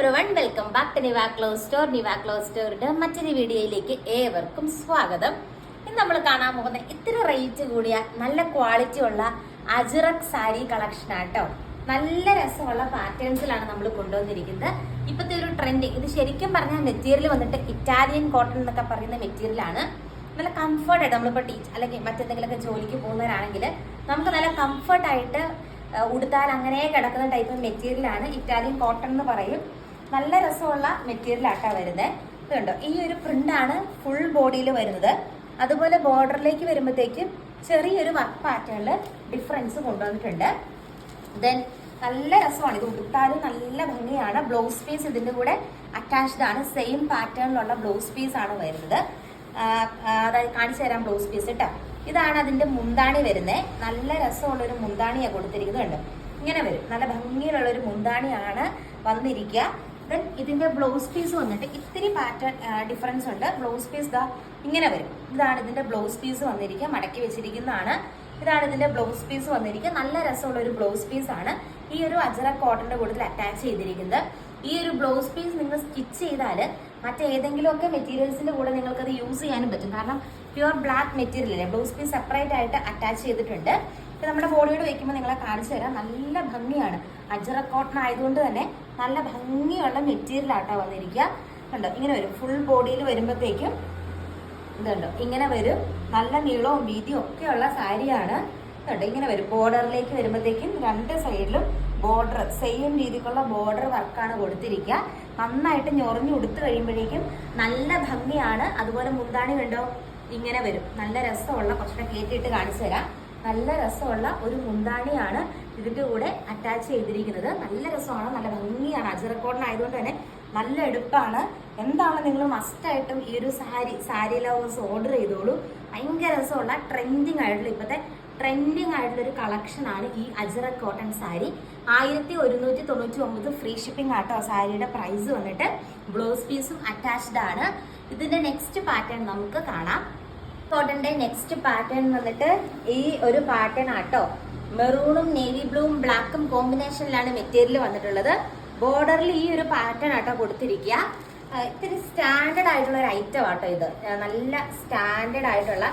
Every one welcome back to Niva clothes store Niva clothes സ്റ്റോറിന്റെ മറ്റൊരു വീഡിയോയിലേക്ക് ഏവർക്കും സ്വാഗതം. ഇന്ന് നമ്മൾ കാണാൻ പോകുന്ന ഇത്ര റേറ്റ് കൂടിയ നല്ല ക്വാളിറ്റി ഉള്ള അജിറക് സാരി കളക്ഷൻ ആട്ടോ. നല്ല രസമുള്ള പാറ്റേൺസിലാണ് നമ്മൾ കൊണ്ടുവന്നിരിക്കുന്നത്. ഇപ്പോഴത്തെ ഒരു ട്രെൻഡിങ് ഇത് ശരിക്കും പറഞ്ഞാൽ മെറ്റീരിയൽ വന്നിട്ട് ഇറ്റാലിയൻ കോട്ടൺ എന്നൊക്കെ പറയുന്ന മെറ്റീരിയലാണ് നല്ല കംഫർട്ട് ആയിട്ട് നമ്മളിപ്പോൾ ടീച്ച് അല്ലെങ്കിൽ മറ്റെന്തെങ്കിലുമൊക്കെ ജോലിക്ക് പോകുന്നവരാണെങ്കിൽ നമുക്ക് നല്ല കംഫർട്ടായിട്ട് ഉടുത്താൽ അങ്ങനെ കിടക്കുന്ന ടൈപ്പ് മെറ്റീരിയലാണ് ഇറ്റാലിയൻ കോട്ടൺ എന്ന് പറയും. നല്ല രസമുള്ള മെറ്റീരിയൽ ആട്ടാ വരുന്നത് ഇതുണ്ടോ? ഈ ഒരു പ്രിന്റാണ് ഫുൾ ബോഡിയിൽ വരുന്നത്. അതുപോലെ ബോർഡറിലേക്ക് വരുമ്പോഴത്തേക്കും ചെറിയൊരു വർക്ക് പാറ്റേണിൽ ഡിഫറൻസ് കൊണ്ടുവന്നിട്ടുണ്ട്. ദെൻ നല്ല രസമാണ്. ഇത് ഉടുത്താലും നല്ല ഭംഗിയാണ്. ബ്ലൗസ് പീസ് ഇതിന്റെ കൂടെ അറ്റാച്ച്ഡ് ആണ്. സെയിം പാറ്റേണിലുള്ള ബ്ലൗസ് പീസ് ആണ് വരുന്നത്. അതായത് കാണിച്ചു തരാം ബ്ലൗസ് പീസ് കേട്ടോ ഇതാണ് അതിന്റെ മുന്താണി വരുന്നത് നല്ല രസമുള്ള ഒരു മുന്താണിയാണ് കൊടുത്തിരിക്കുന്നത് കണ്ടോ? ഇങ്ങനെ വരും. നല്ല ഭംഗിയിലുള്ള ഒരു മുന്താണിയാണ് വന്നിരിക്കുക. ദെൻ ഇതിന്റെ ബ്ലൗസ് പീസ് വന്നിട്ട് ഇത്തിരി പാറ്റേൺ ഡിഫറൻസ് ഉണ്ട്. ബ്ലൗസ് പീസ് ദാ ഇങ്ങനെ വരും. ഇതാണ് ഇതിന്റെ ബ്ലൗസ് പീസ് വന്നിരിക്കുക. മടക്കി വെച്ചിരിക്കുന്നതാണ്. ഇതാണ് ഇതിന്റെ ബ്ലൗസ് പീസ് വന്നിരിക്കുക. നല്ല രസമുള്ള ഒരു ബ്ലൗസ് പീസ് ആണ്. ഈ ഒരു അജറ കോട്ടന്റെ കൂട്ടത്തിൽ അറ്റാച്ച് ചെയ്തിരിക്കുന്നത്. ഈ ഒരു ബ്ലൗസ് പീസ് നിങ്ങൾ സ്റ്റിച്ച് ചെയ്താൽ മറ്റേതെങ്കിലും ഒക്കെ മെറ്റീരിയൽസിന്റെ കൂടെ നിങ്ങൾക്ക് അത് യൂസ് ചെയ്യാനും പറ്റും. കാരണം പ്യുവർ ബ്ലാക്ക് മെറ്റീരിയൽ അല്ലേ ബ്ലൗസ് പീസ് സെപ്പറേറ്റ് ആയിട്ട് അറ്റാച്ച് ചെയ്തിട്ടുണ്ട്. ഇത് നമ്മുടെ ബോഡിയോട് വെക്കുമ്പോൾ നിങ്ങളെ കാണിച്ചു തരാം. നല്ല ഭംഗിയാണ്. അജറ കോട്ടൺ ആയതുകൊണ്ട് തന്നെ നല്ല ഭംഗിയുള്ള മെറ്റീരിയൽ ആട്ടോ വന്നിരിക്കുക കണ്ടോ? ഇങ്ങനെ വരും. ഫുൾ ബോഡിയിൽ വരുമ്പോഴത്തേക്കും ഇതുണ്ടോ? ഇങ്ങനെ വരും. നല്ല നീളവും വീതിയും ഒക്കെയുള്ള സാരിയാണ്. ഇതുണ്ട് ഇങ്ങനെ വരും. ബോർഡറിലേക്ക് വരുമ്പോഴത്തേക്കും രണ്ട് സൈഡിലും ബോർഡർ സെയിം രീതിക്കുള്ള ബോർഡർ വർക്കാണ് കൊടുത്തിരിക്കുക നന്നായിട്ട് ഞൊറിഞ്ഞു കൊടുത്തു കഴിയുമ്പോഴേക്കും നല്ല ഭംഗിയാണ്. അതുപോലെ മുന്താണി കണ്ടോ? ഇങ്ങനെ വരും. നല്ല രസമുള്ള കുറച്ചുകൂടെ കയറ്റിയിട്ട് കാണിച്ചു തരാം. നല്ല രസമുള്ള ഒരു മുന്താണിയാണ് ഇതിന്റെ കൂടെ അറ്റാച്ച് ചെയ്തിരിക്കുന്നത്. നല്ല രസമാണ് നല്ല ഭംഗിയാണ്. അജറക്കോട്ടൻ ആയതുകൊണ്ട് തന്നെ നല്ല എടുപ്പാണ്. എന്താണ് നിങ്ങൾ മസ്റ്റായിട്ടും ഈ ഒരു സാരി സാരി ലവേഴ്സ് ഓർഡർ ചെയ്തോളൂ. ഭയങ്കര രസമുള്ള ട്രെൻഡിങ് ആയിട്ടുള്ള ഇപ്പോഴത്തെ ട്രെൻഡിങ് ആയിട്ടുള്ള ഒരു കളക്ഷൻ ആണ് ഈ അജറ കോട്ടൺ സാരി. ആയിരത്തി ഒരുന്നൂറ്റി തൊണ്ണൂറ്റി ഒമ്പത് ഫ്രീ ഷിപ്പിംഗ് ആട്ടോ സാരിയുടെ പ്രൈസ് വന്നിട്ട്. ബ്ലൗസ് പീസും അറ്റാച്ച്ഡ് ആണ്. ഇതിന്റെ നെക്സ്റ്റ് പാറ്റേൺ നമുക്ക് കാണാം. കോട്ടന്റെ നെക്സ്റ്റ് പാറ്റേൺ വന്നിട്ട് ഈ ഒരു പാറ്റേൺ ആട്ടോ. മെറൂണും നേവി ബ്ലൂവും ബ്ലാക്കും കോമ്പിനേഷനിലാണ് മെറ്റീരിയൽ വന്നിട്ടുള്ളത്. ബോർഡറിൽ ഈ ഒരു പാറ്റേൺ ആട്ടോ കൊടുത്തിരിക്കുക. ഇത്തിരി സ്റ്റാൻഡേർഡ് ആയിട്ടുള്ള ഒരു ഐറ്റം ആട്ടോ ഇത്. നല്ല സ്റ്റാൻഡേർഡ് ആയിട്ടുള്ള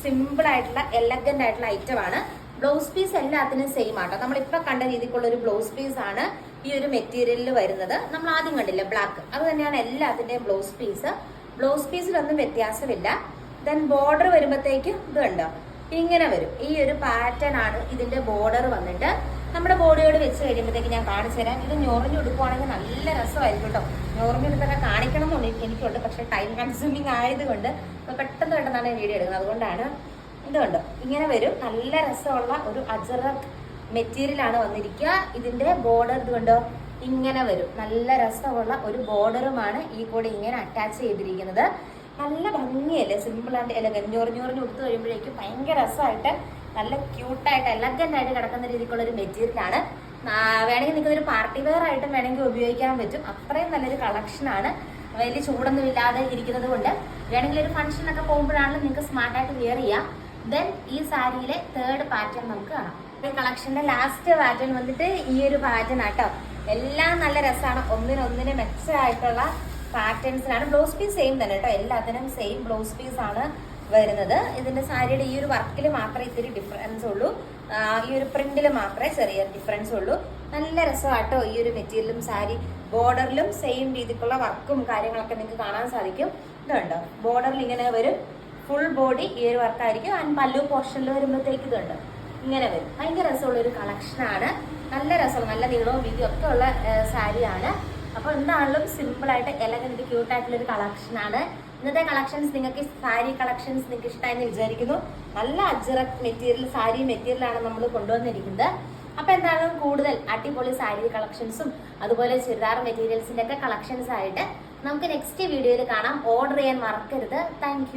സിമ്പിൾ ആയിട്ടുള്ള എലഗന്റ് ആയിട്ടുള്ള ഐറ്റം ആണ്. ബ്ലൗസ് പീസ് എല്ലാത്തിനും സെയിം ആട്ടോ. നമ്മളിപ്പോൾ കണ്ട രീതിക്കുള്ള ഒരു ബ്ലൗസ് പീസ് ആണ് ഈ ഒരു മെറ്റീരിയലിൽ വരുന്നത്. നമ്മൾ ആദ്യം കണ്ടില്ല ബ്ലാക്ക്. അത് തന്നെയാണ് എല്ലാത്തിന്റെയും ബ്ലൗസ് പീസ്. ബ്ലൗസ് പീസിലൊന്നും വ്യത്യാസമില്ല. ദെൻ ബോർഡർ വരുമ്പോഴത്തേക്ക് ഇത് കണ്ടോ? ഇങ്ങനെ വരും. ഈ ഒരു പാറ്റേൺ ആണ് ഇതിന്റെ ബോർഡർ വന്നിട്ട് നമ്മുടെ ബോഡിയോട് വെച്ച് കഴിയുമ്പോഴത്തേക്ക് ഞാൻ കാണിച്ചു തരാം. ഇത് ഞൊറിഞ്ഞു കൊടുക്കുവാണെങ്കിൽ നല്ല രസമായിരിക്കും കേട്ടോ ഞൊറിഞ്ഞെടുത്തൊക്കെ കാണിക്കണം എന്നുണ്ട് എനിക്കുണ്ട്. പക്ഷെ ടൈം കൺസ്യൂമിങ് ആയതുകൊണ്ട് പെട്ടെന്ന് പെട്ടെന്നാണ് വീഡിയോ എടുക്കുന്നത്. അതുകൊണ്ടാണ് ഇതുണ്ട് ഇങ്ങനെ വരും. നല്ല രസമുള്ള ഒരു അജറക് മെറ്റീരിയൽ ആണ് വന്നിരിക്കുക. ഇതിന്റെ ബോർഡർ ഇതുകൊണ്ടോ ഇങ്ങനെ വരും. നല്ല രസമുള്ള ഒരു ബോർഡറുമാണ് ഈ കൂടെ ഇങ്ങനെ അറ്റാച്ച് ചെയ്തിരിക്കുന്നത്. നല്ല ഭംഗിയല്ലേ? സിമ്പിൾ ആയിട്ട് എലഗൻ ഞൊറിഞ്ഞൊറിഞ്ഞ് കൊടുത്തു കഴിയുമ്പോഴേക്കും ഭയങ്കര രസമായിട്ട് നല്ല ക്യൂട്ടായിട്ട് ആയിട്ട് കിടക്കുന്ന രീതിക്കുള്ള ഒരു മെറ്റീരിയലാണ് വേണമെങ്കിൽ ഒരു പാർട്ടി വെയർ ആയിട്ടും വേണമെങ്കിൽ ഉപയോഗിക്കാൻ പറ്റും. അത്രയും നല്ലൊരു കളക്ഷനാണ് വലിയ ചൂടൊന്നും ഇല്ലാതെ ഇരിക്കുന്നത് കൊണ്ട് വേണമെങ്കിൽ ഒരു ഫംഗ്ഷനൊക്കെ പോകുമ്പോഴാണെങ്കിലും നിങ്ങൾക്ക് സ്മാർട്ട് ആയിട്ട് വെയർ ചെയ്യാം. ദെൻ ഈ സാരിയിലെ തേർഡ് പാറ്റേൺ നമുക്ക് കാണാം. ഈ കളക്ഷന്റെ ലാസ്റ്റ് പാറ്റേൺ വന്നിട്ട് ഈ ഒരു പാറ്റേൺ ആട്ടോ. എല്ലാം നല്ല രസമാണ്. ഒന്നിനൊന്നിന് മെച്ചമായിട്ടുള്ള പാറ്റേൺസിലാണ്. ബ്ലൗസ് പീസ് സെയിം തന്നെ കേട്ടോ. എല്ലാത്തിനും സെയിം ബ്ലൗസ് പീസ് ആണ് വരുന്നത്. ഇതിന്റെ സാരിയുടെ ഈ ഒരു വർക്കിൽ മാത്രമേ ഇത്തിരി ഡിഫറൻസ് ഉള്ളൂ. ഈ ഒരു പ്രിന്റിൽ മാത്രമേ ചെറിയ ഡിഫറൻസ് ഉള്ളൂ. നല്ല രസമാട്ടോ ഈ ഒരു മെറ്റീരിയലും സാരി. ബോർഡറിലും സെയിം രീതിക്കുള്ള വർക്കും കാര്യങ്ങളൊക്കെ നിങ്ങൾക്ക് കാണാൻ സാധിക്കും. ഇതുണ്ട്? ബോർഡറിൽ ഇങ്ങനെ വരും. ഫുൾ ബോഡി ഈ ഒരു വർക്കായിരിക്കും. ആൻഡ് പല്ലു പോർഷനിൽ വരുമ്പോഴത്തേക്ക് ഇതുണ്ട്. ഇങ്ങനെ വരും. ഭയങ്കര രസമുള്ള ഒരു കളക്ഷനാണ് നല്ല രസമുള്ള നല്ല നീളവും വീതിയും ഒക്കെ ഉള്ള സാരിയാണ്. അപ്പോൾ എന്താണെങ്കിലും സിമ്പിൾ ആയിട്ട് എലഗന്റ് ക്യൂട്ട് ആയിട്ടുള്ള ഒരു കളക്ഷനാണ് ഇന്നത്തെ കളക്ഷൻസ് നിങ്ങൾക്ക് സാരി കളക്ഷൻസ് നിങ്ങൾക്ക് ഇഷ്ടമായെന്ന് വിചാരിക്കുന്നു. നല്ല അജ്രക് മെറ്റീരിയൽ സാരി മെറ്റീരിയലാണ് നമ്മൾ കൊണ്ടുവന്നിരിക്കുന്നത്. അപ്പൊ എന്താണ് കൂടുതൽ അടിപൊളി സാരി കളക്ഷൻസും അതുപോലെ ചുരിദാർ മെറ്റീരിയൽസിന്റെ ഒക്കെ കളക്ഷൻസ് ആയിട്ട് നമുക്ക് നെക്സ്റ്റ് വീഡിയോയിൽ കാണാം. ഓർഡർ ചെയ്യാൻ മറക്കരുത്. താങ്ക്